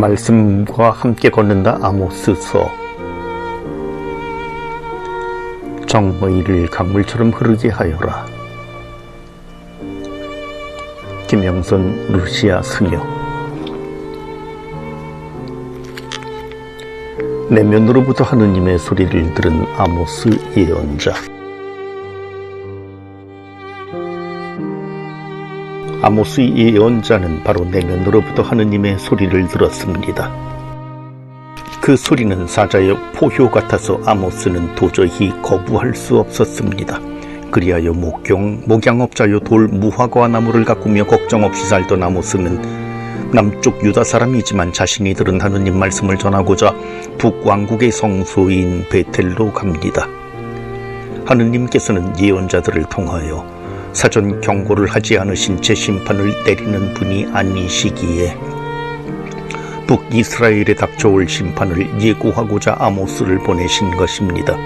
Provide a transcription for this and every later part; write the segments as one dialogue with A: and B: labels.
A: 말씀과 함께 걷는다 아모스서. 정의를 강물처럼 흐르게 하여라. 김영선 루시아 승려 내면으로부터 하느님의 소리를 들은 아모스 예언자 아모스 예언자는 바로 내면으로부터 하느님의 소리를 들었습니다. 그 소리는 사자의 포효 같아서 아모스는 도저히 거부할 수 없었습니다. 그리하여 목경, 목양업자요 돌 무화과 나무를 가꾸며 걱정 없이 살던 아모스는 남쪽 유다 사람이지만 자신이 들은 하느님 말씀을 전하고자 북왕국의 성소인 베텔로 갑니다. 하느님께서는 예언자들을 통하여 사전 경고를 하지 않으신 제 심판을 내리는 분이 아니시기에 북이스라엘에 닥쳐올 심판을 예고하고자 아모스를 보내신 것입니다.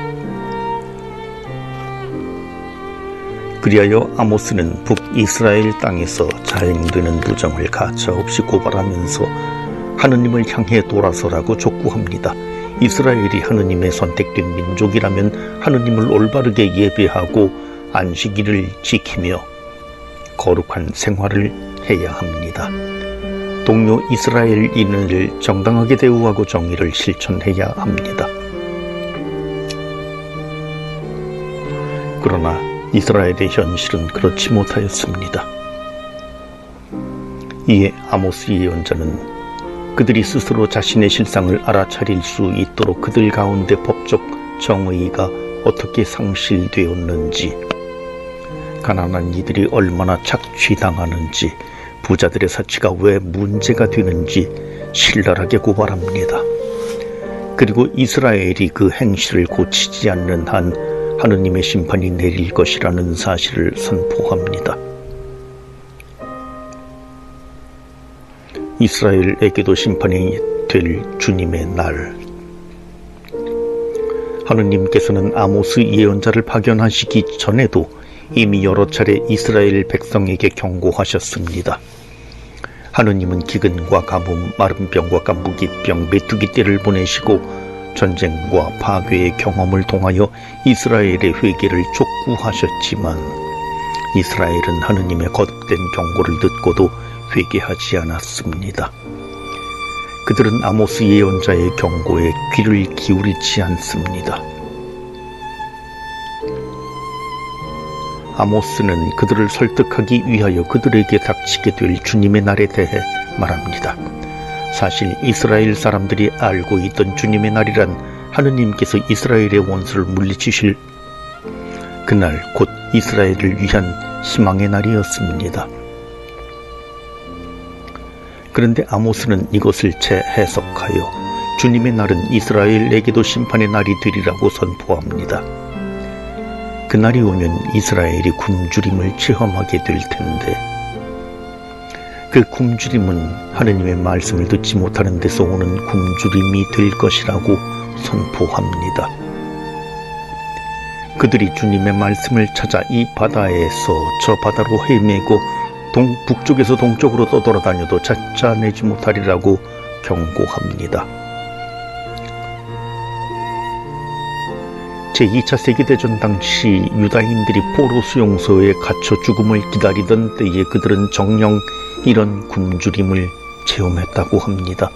A: 그리하여 아모스는 북이스라엘 땅에서 자행되는 부정을 가차없이 고발하면서 하느님을 향해 돌아서라고 촉구합니다. 이스라엘이 하느님의 선택된 민족이라면 하느님을 올바르게 예배하고 안식일을 지키며 거룩한 생활을 해야 합니다. 동료 이스라엘인을 정당하게 대우하고 정의를 실천해야 합니다. 그러나 이스라엘의 현실은 그렇지 못하였습니다. 이에 아모스 예언자는 그들이 스스로 자신의 실상을 알아차릴 수 있도록 그들 가운데 법적 정의가 어떻게 상실되었는지, 가난한 이들이 얼마나 착취당하는지, 부자들의 사치가 왜 문제가 되는지 신랄하게 고발합니다. 그리고 이스라엘이 그 행실을 고치지 않는 한 하느님의 심판이 내릴 것이라는 사실을 선포합니다. 이스라엘에게도 심판이 될 주님의 날. 하느님께서는 아모스 예언자를 파견하시기 전에도 이미 여러 차례 이스라엘 백성에게 경고하셨습니다. 하느님은 기근과 가뭄, 마른 병과 깐부기병, 메뚜기 떼를 보내시고 전쟁과 파괴의 경험을 통하여 이스라엘의 회개를 촉구하셨지만 이스라엘은 하느님의 거듭된 경고를 듣고도 회개하지 않았습니다. 그들은 아모스 예언자의 경고에 귀를 기울이지 않습니다. 아모스는 그들을 설득하기 위하여 그들에게 닥치게 될 주님의 날에 대해 말합니다. 사실 이스라엘 사람들이 알고 있던 주님의 날이란 하느님께서 이스라엘의 원수를 물리치실 그날 곧 이스라엘을 위한 희망의 날이었습니다. 그런데 아모스는 이것을 재해석하여 주님의 날은 이스라엘에게도 심판의 날이 되리라고 선포합니다. 그날이 오면 이스라엘이 굶주림을 체험하게 될 텐데 그 굶주림은 하느님의 말씀을 듣지 못하는 데서 오는 굶주림이 될 것이라고 선포합니다. 그들이 주님의 말씀을 찾아 이 바다에서 저 바다로 헤매고 동, 북쪽에서 동쪽으로 떠돌아다녀도 찾아내지 못하리라고 경고합니다. 제2차 세계대전 당시 유다인들이 포로 수용소에 갇혀 죽음을 기다리던 때에 그들은 정령 이런 굶주림을 체험했다고 합니다.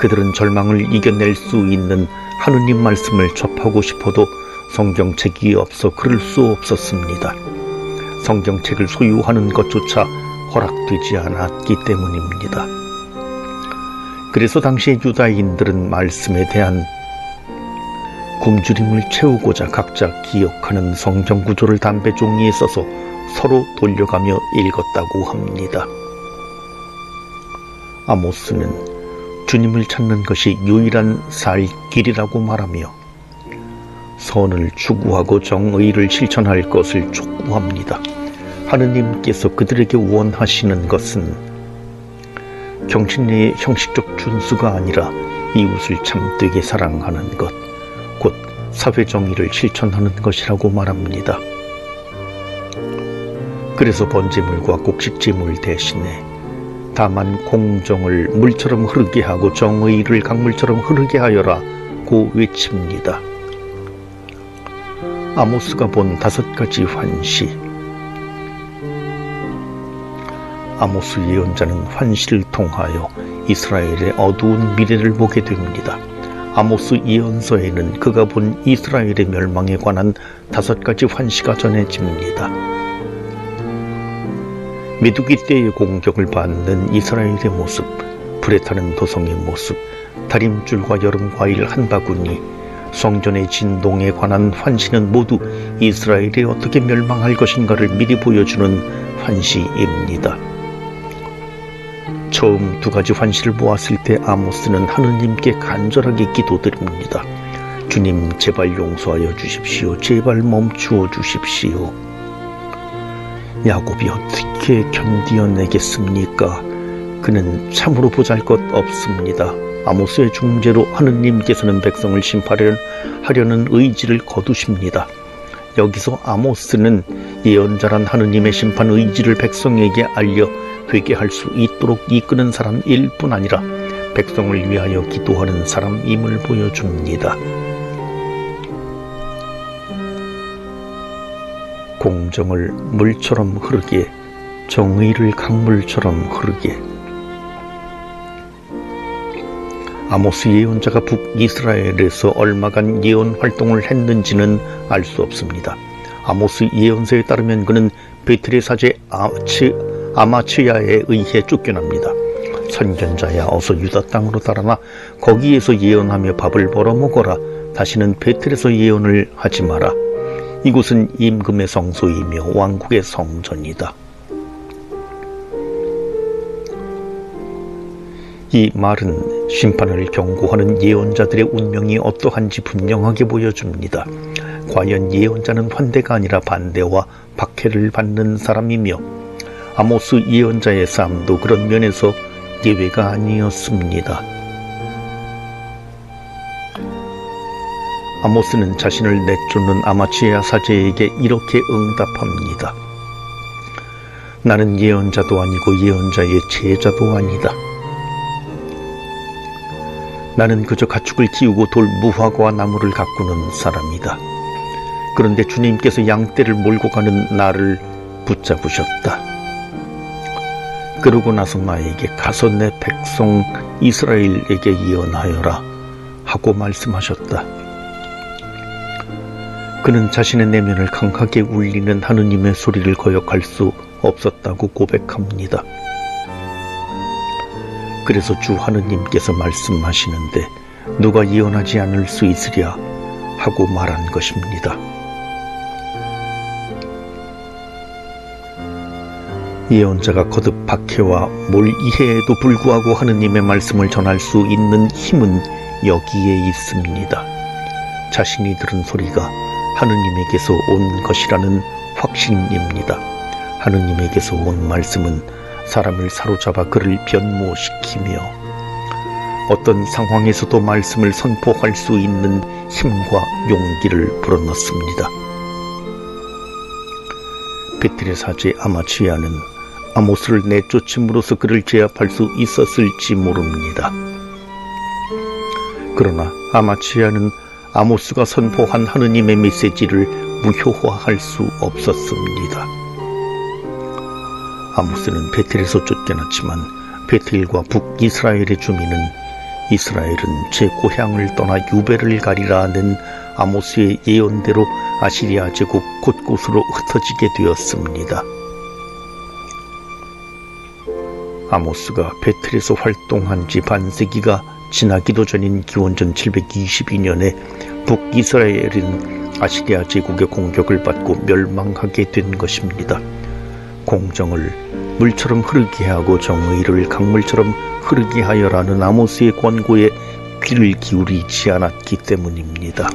A: 그들은 절망을 이겨낼 수 있는 하느님 말씀을 접하고 싶어도 성경책이 없어 그럴 수 없었습니다. 성경책을 소유하는 것조차 허락되지 않았기 때문입니다. 그래서 당시 유다인들은 말씀에 대한 굶주림을 채우고자 각자 기억하는 성경 구조를 담배 종이에 써서 서로 돌려가며 읽었다고 합니다. 아모스는 주님을 찾는 것이 유일한 살 길이라고 말하며 선을 추구하고 정의를 실천할 것을 촉구합니다. 하느님께서 그들에게 원하시는 것은 경신의 형식적 준수가 아니라 이웃을 참되게 사랑하는 것, 곧 사회 정의를 실천하는 것이라고 말합니다. 그래서 번제물과 곡식제물 대신에 다만 공정을 물처럼 흐르게 하고 정의를 강물처럼 흐르게 하여라 고 외칩니다. 아모스가 본 다섯 가지 환시 아모스 예언자는 환시를 통하여 이스라엘의 어두운 미래를 보게 됩니다. 아모스 예언서에는 그가 본 이스라엘의 멸망에 관한 다섯 가지 환시가 전해집니다. 메두기 때의 공격을 받는 이스라엘의 모습, 불에 타는 도성의 모습, 다림줄과 여름 과일 한 바구니, 성전의 진동에 관한 환시는 모두 이스라엘이 어떻게 멸망할 것인가를 미리 보여주는 환시입니다. 처음 두 가지 환시를 보았을 때 아모스는 하느님께 간절하게 기도드립니다. 주님 제발 용서하여 주십시오. 제발 멈추어 주십시오. 야곱이 어떻게 견디어내겠습니까? 그는 참으로 보잘것 없습니다. 아모스의 중재로 하느님께서는 백성을 심판하려는 하려는 의지를 거두십니다. 여기서 아모스는 예언자란 하느님의 심판 의지를 백성에게 알려 회개할 수 있도록 이끄는 사람일 뿐 아니라 백성을 위하여 기도하는 사람임을 보여줍니다. 공정을 물처럼 흐르게 정의를 강물처럼 흐르게 아모스 예언자가 북이스라엘에서 얼마간 예언 활동을 했는지는 알 수 없습니다. 아모스 예언서에 따르면 그는 베틀의 사제 아치, 아마츠야에 의해 쫓겨납니다. 선견자야 어서 유다 땅으로 달아나 거기에서 예언하며 밥을 벌어 먹어라. 다시는 베틀에서 예언을 하지 마라. 이곳은 임금의 성소이며 왕국의 성전이다. 이 말은 심판을 경고하는 예언자들의 운명이 어떠한지 분명하게 보여줍니다. 과연 예언자는 환대가 아니라 반대와 박해를 받는 사람이며 아모스 예언자의 삶도 그런 면에서 예외가 아니었습니다. 아모스는 자신을 내쫓는 아마치야 사제에게 이렇게 응답합니다. 나는 예언자도 아니고 예언자의 제자도 아니다. 나는 그저 가축을 키우고 돌 무화과 나무를 가꾸는 사람이다. 그런데 주님께서 양떼를 몰고 가는 나를 붙잡으셨다. 그러고 나서 나에게 가서 내 백성 이스라엘에게 예언하여라 하고 말씀하셨다. 그는 자신의 내면을 강하게 울리는 하느님의 소리를 거역할 수 없었다고 고백합니다. 그래서 주 하느님께서 말씀하시는데 누가 예언하지 않을 수 있으랴 하고 말한 것입니다. 예언자가 거듭 박해와 몰이해에도 불구하고 하느님의 말씀을 전할 수 있는 힘은 여기에 있습니다. 자신이 들은 소리가 하느님에게서 온 것이라는 확신입니다. 하느님에게서 온 말씀은 사람을 사로잡아 그를 변모시키며 어떤 상황에서도 말씀을 선포할 수 있는 힘과 용기를 불어넣습니다. 베틀의 사제 아마치아는 아모스를 내쫓음으로써 그를 제압할 수 있었을지 모릅니다. 그러나 아마치아는 아모스가 선포한 하느님의 메시지를 무효화할 수 없었습니다. 아모스는 베텔에서 쫓겨났지만 베텔과 북이스라엘의 주민은 이스라엘은 제 고향을 떠나 유배를 가리라는 아모스의 예언대로 아시리아 제국 곳곳으로 흩어지게 되었습니다. 아모스가 베틀에서 활동한 지 반세기가 지나기도 전인 기원전 722년에 북이스라엘은 아시리아 제국의 공격을 받고 멸망하게 된 것입니다. 공정을 물처럼 흐르게 하고 정의를 강물처럼 흐르게 하여라는 아모스의 권고에 귀를 기울이지 않았기 때문입니다.